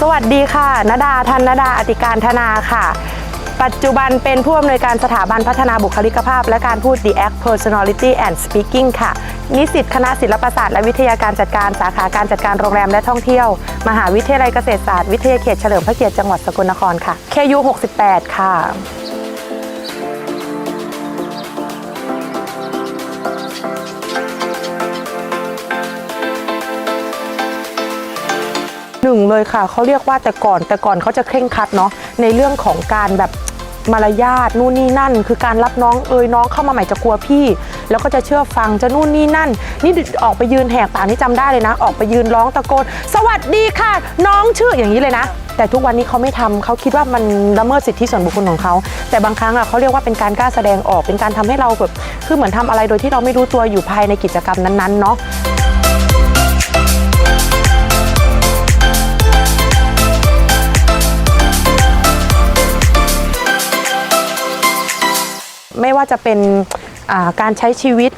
สวัสดีค่ะนดาธันนดาอติการธนาค่ะ ปัจจุบันเป็นผู้อำนวยการสถาบันพัฒนาบุคลิกภาพ และการพูด The Act Personality and Speaking ค่ะ นิสิตคณะศิลปศาสตร์และวิทยาการจัดการสาขาการจัดการโรงแรมและท่องเที่ยว มหาวิทยาลัยเกษตรศาสตร์วิทยาเขตเฉลิมพระเกียรติจังหวัดสกลนครค่ะ KU 68 ค่ะ เลยค่ะเขาเรียกว่าแต่ก่อนแต่ก่อนเขาจะเคร่งครัดเนาะในเรื่องของการแบบมารยาทนู่นนี่นั่น คือการรับน้องเอ่ยน้องเข้ามาใหม่จะกลัวพี่ แล้วก็จะเชื่อฟังจะนู่นนี่นั่น นี่ออกไปยืนแหกปากนี่จำได้เลยนะ ออกไปยืนร้องตะโกน สวัสดีค่ะ น้องชื่ออย่างนี้เลยนะ แต่ทุกวันนี้เขาไม่ทำเขาคิดว่ามันละเมิดสิทธิส่วนบุคคลของเขา แต่บางครั้งอะเขาเรียกว่าเป็นการกล้าแสดงออกเป็นการทำให้เราแบบคือเหมือนทำอะไรโดยที่เราไม่รู้ตัวอยู่ภายในกิจกรรมนั้นๆเนาะ ไม่ว่าจะเป็นการใช้ชีวิต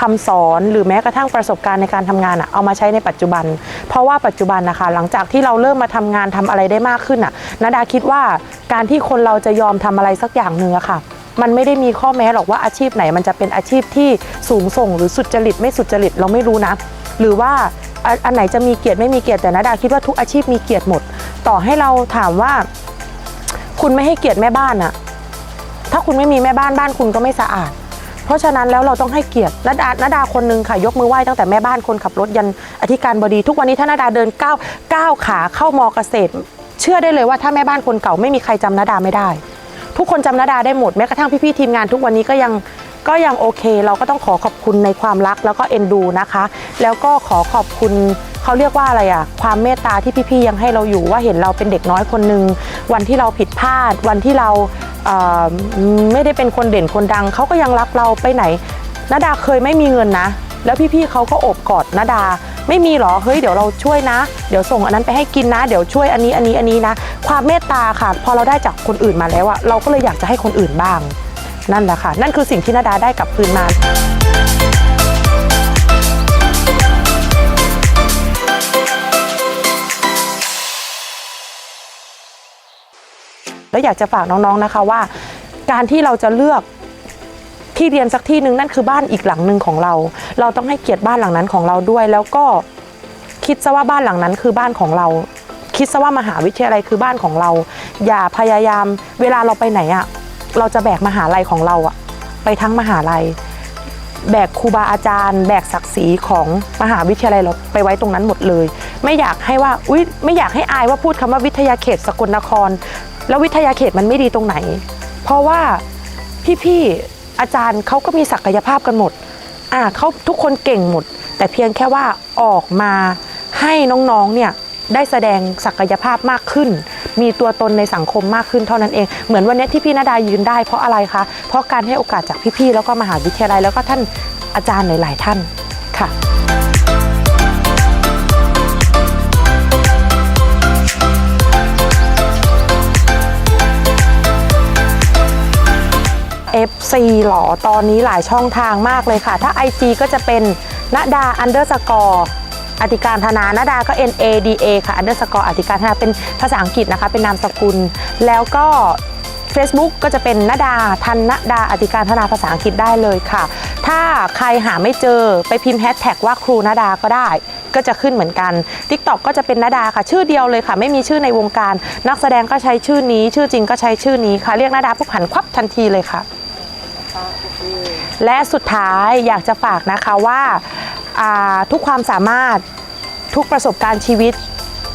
คำสอนหรือแม้กระทั่งประสบการณ์ในการทำงานอะเอามาใช้ในปัจจุบัน เพราะว่าปัจจุบันนะคะ หลังจากที่เราเริ่มมาทำงานทำอะไรได้มากขึ้นอะนาดาคิดว่าการที่คนเราจะยอมทำอะไรสักอย่างหนึ่งอะค่ะ มันไม่ได้มีข้อแม้หรอกว่าอาชีพไหน มันจะเป็นอาชีพที่สูงส่ง หรือสุจริตไม่สุจริตเราไม่รู้นะ หรือว่าอันอันไหนจะมีเกียรติไม่มีเกียรติแต่นาดาคิดว่าทุกอาชีพมีเกียรติหมด ต่อให้เราถามว่า คุณไม่ให้เกียรติแม่บ้านอะ ถ้าคุณไม่มีแม่บ้านบ้านคุณก็ไม่สะอาด เพราะฉะนั้นแล้วเราต้องให้เกียรตินดานดาคนหนึงค่ะยกมือไหว้ตั้งแต่แม่บ้านคนขับรถยันอธิการบดี ทุกวันนี้ถ้านาดาเดินก้าวก้าวขาเข้ามอเกษตร เชื่อได้เลยว่าถ้าแม่บ้านคนเก่าไม่มีใครจำนาดาไม่ได้ ทุกคนจำนาดาได้หมดแม้กระทั่งพี่ๆทีมงานทุกวันนี้ก็ยังก็ยังโอเค เราก็ต้องขอขอบคุณในความรักแล้วก็เอ็นดูนะคะ แล้วก็ขอขอบคุณเขาเรียกว่าอะไรอะความเมตตาที่พี่ๆยังให้เราอยู่ว่าเห็นเราเป็นเด็กน้อยคนหนึ่งวันที่เราผิดพลาด วันที่เรา ไม่ได้เป็นคนเด่นคนดังเขาก็ยังรักเราไปไหนนาดาเคยไม่มีเงินนะ แล้วพี่ๆเขาก็โอบกอดนาดา ไม่มีหรอเฮ้ยเดี๋ยวเราช่วยนะ เดี๋ยวส่งอันนั้นไปให้กินนะ เดี๋ยวช่วยอันนี้อันนี้อันนี้นะ ความเมตตาค่ะ พอเราได้จากคนอื่นมาแล้วอะเราก็เลยอยากจะให้คนอื่นบ้าง นั่นแหละค่ะ นั่นคือสิ่งที่นาดาได้กลับคืนมา แล้วอยากจะฝากน้องๆนะคะว่า การที่เราจะเลือกที่เรียนสักที่หนึ่งนั่นคือบ้านอีกหลังหนึ่งของเรา เราต้องให้เกียรติบ้านหลังนั้นของเราด้วย แล้วก็คิดซะว่าบ้านหลังนั้นคือบ้านของเรา คิดซะว่ามหาวิทยาลัยคือบ้านของเรา อย่าพยายามเวลาเราไปไหนอะเราจะแบกมหาลัยของเราอะไปทั้งมหาลัย แบกครูบาอาจารย์ แบกศักดิ์ศรีของมหาวิทยาลัยเราไปไว้ตรงนั้นหมดเลย ไม่อยากให้ว่าอุ๊ยไม่อยากให้อายว่าพูดคำว่าวิทยาเขตสกลนคร แล้ววิทยาเขตมันไม่ดีตรงไหน เพราะว่าพี่ๆอาจารย์เขาก็มีศักยภาพกันหมดอ่าเขาทุกคนเก่งหมด แต่เพียงแค่ว่าออกมาให้น้องๆเนี่ยได้แสดงศักยภาพมากขึ้น มีตัวตนในสังคมมากขึ้นเท่านั้นเอง เหมือนวันนี้ที่พี่นาดายืนได้เพราะอะไรคะ เพราะการให้โอกาสจากพี่ๆ แล้วก็มหาวิทยาลัยแล้วก็ท่านอาจารย์หลายๆท่านค่ะ FC หรอ ตอนนี้หลายช่องทางมากเลยค่ะ ถ้า IG ก็จะเป็นณดา underscore อธิการธนาณดาก็ N A D A ค่ะ underscore อธิการธนาเป็นภาษาอังกฤษนะคะ เป็นนามสกุล แล้วก็ Facebook ก็จะเป็นนดาทันนดาอธิการธนาภาษาอังกฤษได้เลยค่ะ ถ้าใครหาไม่เจอไปพิมพ์แฮชแท็กว่าครูนดาก็ได้ ก็จะขึ้นเหมือนกัน TikTok ก็จะเป็นนดาค่ะ ชื่อเดียวเลยค่ะ ไม่มีชื่อในวงการ นักแสดงก็ใช้ชื่อนี้ ชื่อจริงก็ใช้ชื่อนี้ค่ะ เรียกนดาปุ๊บหันควับทันทีเลยค่ะ และสุดท้ายอยากจะฝากนะคะว่าาทุกความสามารถทุกประสบการณ์ชีวิต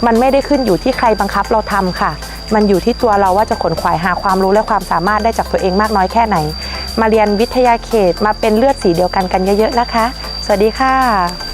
มันไม่ได้ขึ้นอยู่ที่ใครบังคับเราทำค่ะ มันอยู่ที่ตัวเราว่าจะขนขวายหาความรู้และความสามารถได้จากตัวเองมากน้อยแค่ไหน มาเรียนวิทยาเขตมาเป็นเลือดสีเดียวกันกันเยอะๆนะคะ สวัสดีค่ะ